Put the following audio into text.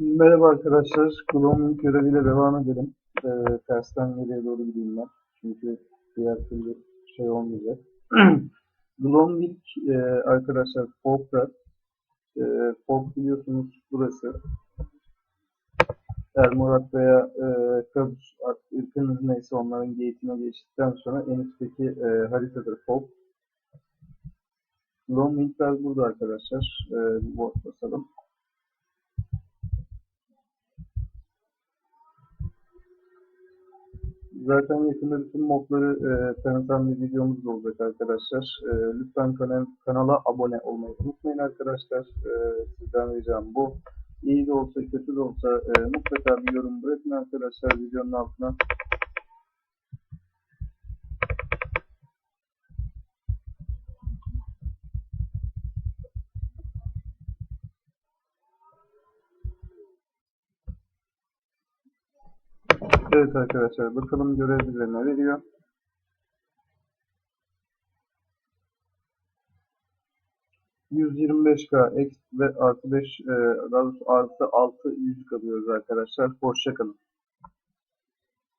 Merhaba arkadaşlar. Gloaming göreviyle devam edelim. Ee, tersten geriye doğru gideyim ben. Çünkü diğer türlü şey olmayacak. Gloaming e, arkadaşlar Folk'ta e, Folk biliyorsunuz burası. Ermorat veya e, Kabus ırkınız neyse onların gate'ine geçtikten sonra en üstteki e, haritadır Folk. Gloaming'ler burada arkadaşlar. E, bir basalım. Zaten yakında bütün modları e, tanıtan bir videomuz da olacak arkadaşlar. E, lütfen kanal, kanala abone olmayı unutmayın arkadaşlar. E, sizden ricam bu. İyi de olsa kötü de olsa e, mutlaka bir yorum bırakın arkadaşlar videonun altına. Evet arkadaşlar bakalım görev bize ne veriyor. ...125k X ve artı 5 e, daha doğrusu artı 6 yüz kalıyoruz arkadaşlar. Hoşça kalın.